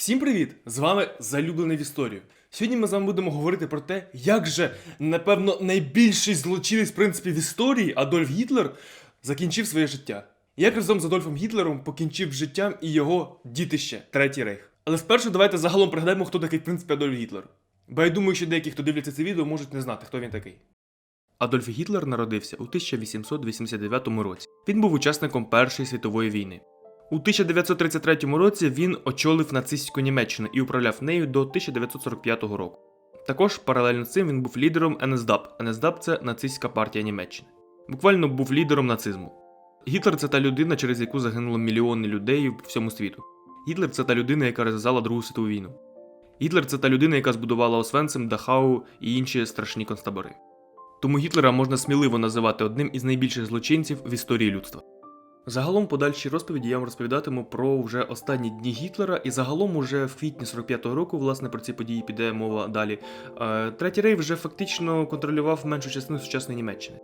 Всім привіт! З вами Залюблений в історію. Сьогодні ми з вами будемо говорити про те, як же, напевно, найбільший злочинець, в принципі, в історії Адольф Гітлер закінчив своє життя. Як разом з Адольфом Гітлером покінчив життям і його дітище, Третій Рейх. Але спершу давайте загалом пригадаємо, хто такий, в принципі, Адольф Гітлер. Бо я думаю, що деякі, хто дивляться це відео, можуть не знати, хто він такий. Адольф Гітлер народився у 1889 році. Він був учасником Першої світової війни. У 1933 році він очолив нацистську Німеччину і управляв нею до 1945 року. Також паралельно з цим він був лідером НСДАП. НСДАП це нацистська партія Німеччини. Буквально був лідером нацизму. Гітлер це та людина, через яку загинуло мільйони людей по всьому світу. Гітлер це та людина, яка розв'язала Другу світову війну. Гітлер це та людина, яка збудувала Освенцим, Дахау і інші страшні концтабори. Тому Гітлера можна сміливо називати одним із найбільших злочинців в історії людства. Загалом, по подальшій розповіді я вам розповідатиму про вже останні дні Гітлера, і загалом, уже в квітні 45-го року, власне, про ці події піде мова далі. Е, Третій рейх вже фактично контролював меншу частину сучасної Німеччини.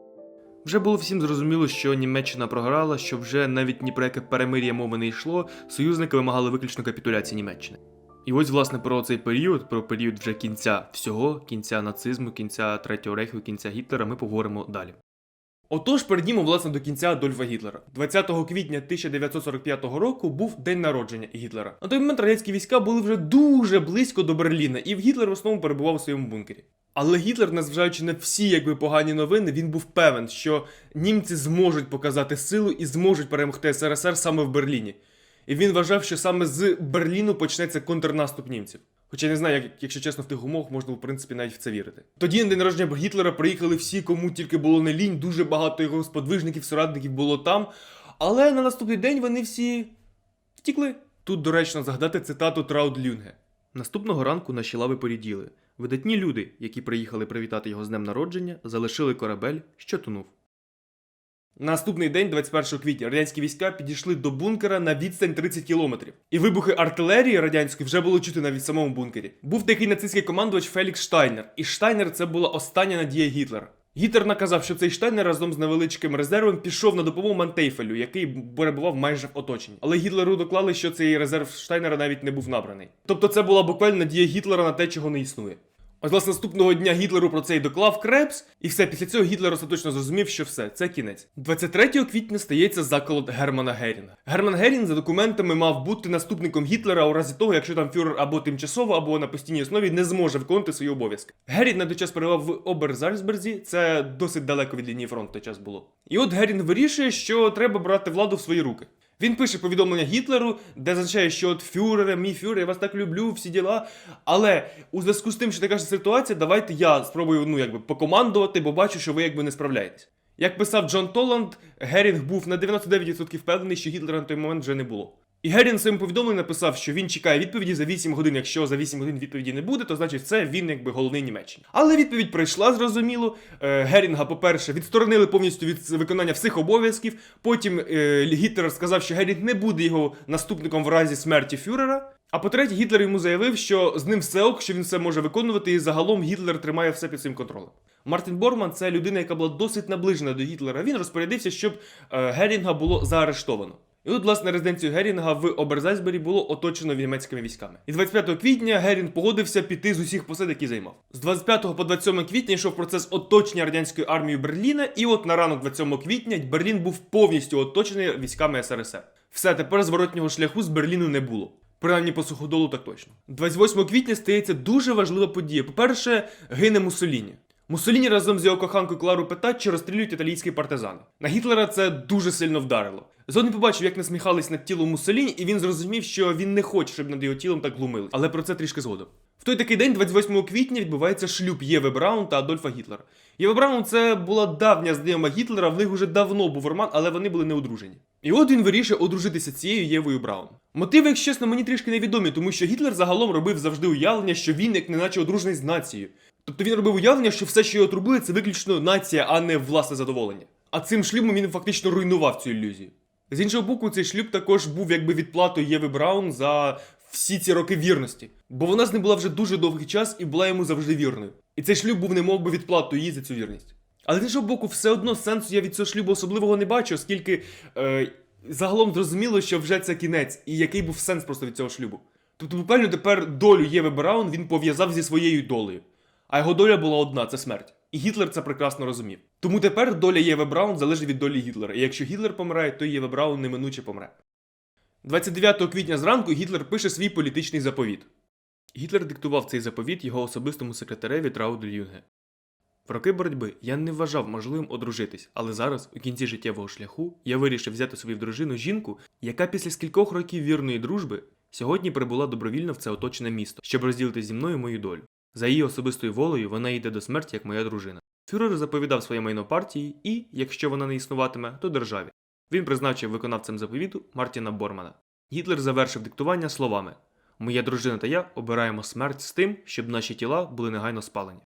Вже було всім зрозуміло, що Німеччина програла, що вже навіть ні про яке перемир'я мови не йшло, союзники вимагали виключно капітуляції Німеччини. І ось, власне, про цей період, про період вже кінця всього, кінця нацизму, кінця Третього рейху, кінця Гітлера, ми поговоримо далі. Отож, перейдімо, власне, до кінця Адольфа Гітлера. 20 квітня 1945 року був день народження Гітлера. На той момент радянські війська були вже дуже близько до Берліна, і Гітлер в основному перебував у своєму бункері. Але Гітлер, незважаючи на всі якби погані новини, він був певен, що німці зможуть показати силу і зможуть перемогти СРСР саме в Берліні. І він вважав, що саме з Берліну почнеться контрнаступ німців. Хоча я не знаю, як, якщо чесно, в тих умовах можна в принципі навіть в це вірити. Тоді на день народження Гітлера приїхали всі, кому тільки було не лінь, дуже багато його сподвижників, соратників було там. Але на наступний день вони всі втікли. Тут доречно згадати цитату Траут Люнге. Наступного ранку наші лави поріділи. Видатні люди, які приїхали привітати його з днем народження, залишили корабель, що тонув. Наступний день, 21 квітня, радянські війська підійшли до бункера на відстань 30 кілометрів. І вибухи артилерії радянської вже було чути навіть в самому бункері. Був такий нацистський командувач Фелікс Штайнер. І Штайнер це була остання надія Гітлера. Гітлер наказав, що цей Штайнер разом з невеличким резервом пішов на допомогу Мантейфелю, який перебував майже в оточенні. Але Гітлеру доклали, що цей резерв Штайнера навіть не був набраний. Тобто це була буквально надія Гітлера на те, чого не існує. Ось власне наступного дня Гітлеру про це й доклав Крепс, і все після цього Гітлер остаточно зрозумів, що все, це кінець. 23 квітня стається заколот Германа Герінга. Герман Герін за документами мав бути наступником Гітлера у разі того, якщо там фюрер або тимчасово, або на постійній основі не зможе виконувати свої обов'язки. Герін на той час перебував в Оберзальцберзі, це досить далеко від лінії фронту той час було. І от Герін вирішує, що треба брати владу в свої руки. Він пише повідомлення Гітлеру, де зазначає, що от фюрере, мій фюрер, я вас так люблю, всі діла. Але у зв'язку з тим, що така ж ситуація, давайте я спробую ну, якби, покомандувати, бо бачу, що ви якби не справляєтесь. Як писав Джон Толланд, Герінг був на 99% впевнений, що Гітлера на той момент вже не було. І Герін в своєму повідомленні написав, що він чекає відповіді за 8 годин. Якщо за 8 годин відповіді не буде, то значить це він якби головний Німеччині. Але відповідь прийшла зрозуміло. Е, Герінга, по-перше, відсторонили повністю від виконання всіх обов'язків. Потім е, Гітлер сказав, що Герінг не буде його наступником в разі смерті фюрера. А по-третє, Гітлер йому заявив, що з ним все ок, що він все може виконувати, і загалом Гітлер тримає все під своїм контролем. Мартін Борман це людина, яка була досить наближена до Гітлера. Він розпорядився, щоб е, Герінга було заарештовано. І от, власне, резиденцію Герінга в Оберзальцбері було оточено німецькими військами. І 25 квітня Герінг погодився піти з усіх посад, які займав. З 25 по 27 квітня йшов процес оточення радянської армії Берліна, і от на ранок 27 квітня Берлін був повністю оточений військами СРСР. Все, тепер зворотнього шляху з Берліну не було. Принаймні по суходолу так точно. 28 квітня стається дуже важлива подія. По-перше, гине Муссоліні. Муссоліні разом з його коханкою Клару Петаччі розстрілюють італійські партизани. На Гітлера це дуже сильно вдарило. Згодом побачив, як насміхались над тілом Муссоліні, і він зрозумів, що він не хоче, щоб над його тілом так глумили. Але про це трішки згодом. В той такий день, 28 квітня, відбувається шлюб Єви Браун та Адольфа Гітлера. Єва Браун це була давня знайома Гітлера, в них уже давно був роман, але вони були не одружені. І от він вирішує одружитися цією Євою Браун. Мотиви, якщо чесно, мені трішки невідомі, тому що Гітлер загалом робив завжди уявлення, що він як неначе одружений з нацією. Тобто він робив уявлення, що все, що його турбує, це виключно нація, а не власне задоволення. А цим шлюбом він фактично руйнував цю ілюзію. З іншого боку, цей шлюб також був якби відплатою Єви Браун за всі ці роки вірності, бо вона з ним була вже дуже довгий час і була йому завжди вірною. І цей шлюб був не мов би відплатою їй за цю вірність. Але з іншого боку, все одно сенсу я від цього шлюбу особливого не бачу, оскільки е, загалом зрозуміло, що вже це кінець, і який був сенс просто від цього шлюбу. Тобто буквально тепер долю Єви Браун він пов'язав зі своєю долею. А його доля була одна це смерть. І Гітлер це прекрасно розумів. Тому тепер доля Єви Браун залежить від долі Гітлера. І якщо Гітлер помирає, то Єва Браун неминуче помре. 29 квітня зранку Гітлер пише свій політичний заповіт. Гітлер диктував цей заповіт його особистому секретареві Трауду Люнге. В роки боротьби я не вважав можливим одружитись, але зараз, у кінці життєвого шляху, я вирішив взяти собі в дружину жінку, яка після скількох років вірної дружби сьогодні прибула добровільно в це оточене місто, щоб розділити зі мною мою долю. За її особистою волею вона йде до смерті як моя дружина. Фюрер заповідав своє майно партії і, якщо вона не існуватиме, то державі. Він призначив виконавцем заповіту Мартіна Бормана. Гітлер завершив диктування словами: Моя дружина та я обираємо смерть з тим, щоб наші тіла були негайно спалені.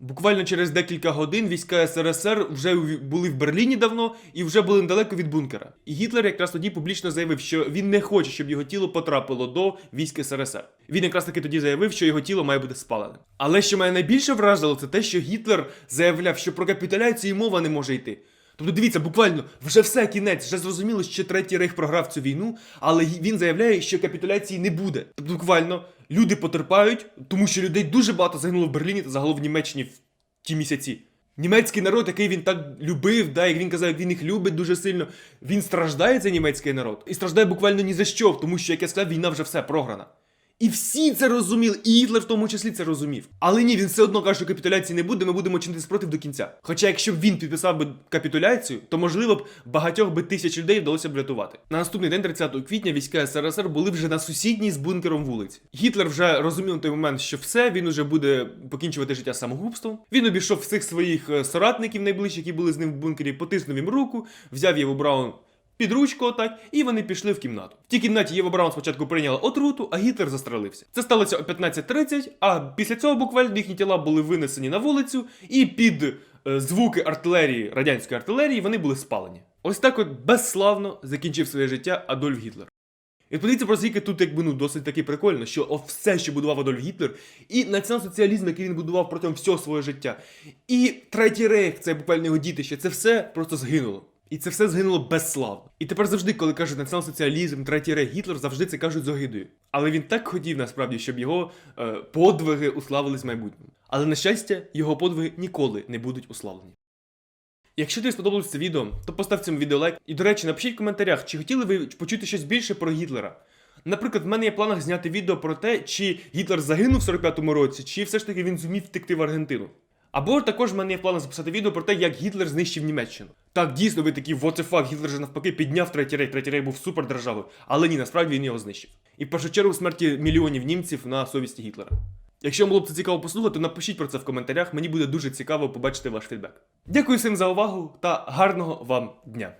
Буквально через декілька годин війська СРСР вже були в Берліні давно і вже були недалеко від бункера. І Гітлер якраз тоді публічно заявив, що він не хоче, щоб його тіло потрапило до військ СРСР. Він якраз таки тоді заявив, що його тіло має бути спалене. Але що мене найбільше вразило, це те, що Гітлер заявляв, що про капітуляцію мова не може йти. Тобто, дивіться, буквально вже все кінець, вже зрозуміло, що третій рейх програв цю війну, але він заявляє, що капітуляції не буде. Тобто, буквально люди потерпають, тому що людей дуже багато загинуло в Берліні та загалом в Німеччині в ті місяці. Німецький народ, який він так любив, да, як він казав, він їх любить дуже сильно. Він страждає цей німецький народ. І страждає буквально ні за що, тому що, як я сказав, війна вже все програна. І всі це розуміли, і Гітлер в тому числі це розумів. Але ні, він все одно каже, що капітуляції не буде, ми будемо чинити спротив до кінця. Хоча, якщо б він підписав би капітуляцію, то можливо б багатьох би тисяч людей вдалося б врятувати. На наступний день, 30 квітня, війська СРСР були вже на сусідній з бункером вулиці. Гітлер вже розумів на той момент, що все, він уже буде покінчувати життя самогубством. Він обійшов всіх своїх е, соратників найближчих, які були з ним в бункері, потиснув їм руку, взяв Єву Браун під ручку отак, і вони пішли в кімнату. В тій кімнаті Єва Браун спочатку прийняла отруту, а Гітлер застрелився. Це сталося о 15.30, а після цього буквально їхні тіла були винесені на вулицю, і під е, звуки артилерії, радянської артилерії, вони були спалені. Ось так от безславно закінчив своє життя Адольф Гітлер. І подивіться про скільки тут якби ну досить таки прикольно, що о, все, що будував Адольф Гітлер, і націонал-соціалізм, який він будував протягом всього свого життя, і третій рейх, це буквально його дітище, це все просто згинуло. І це все згинуло безславно. І тепер завжди, коли кажуть націонал-соціалізм, третій рейх, Гітлер, завжди це кажуть з огидою. Але він так хотів насправді, щоб його е, подвиги уславились в майбутньому. Але на щастя, його подвиги ніколи не будуть уславлені. Якщо тобі сподобалось це відео, то постав цьому відео лайк. І, до речі, напишіть в коментарях, чи хотіли ви почути щось більше про Гітлера. Наприклад, в мене є в планах зняти відео про те, чи Гітлер загинув в 45-му році, чи все ж таки він зумів втекти в Аргентину. Або також в мене є в записати відео про те, як Гітлер знищив Німеччину. Так, дійсно, ви такі, what the fuck, Гітлер же навпаки підняв третій рейх, третій рейх був супердержавою. Але ні, насправді він його знищив. І в першу чергу смерті мільйонів німців на совісті Гітлера. Якщо вам було б це цікаво послухати, то напишіть про це в коментарях. Мені буде дуже цікаво побачити ваш фідбек. Дякую всім за увагу та гарного вам дня!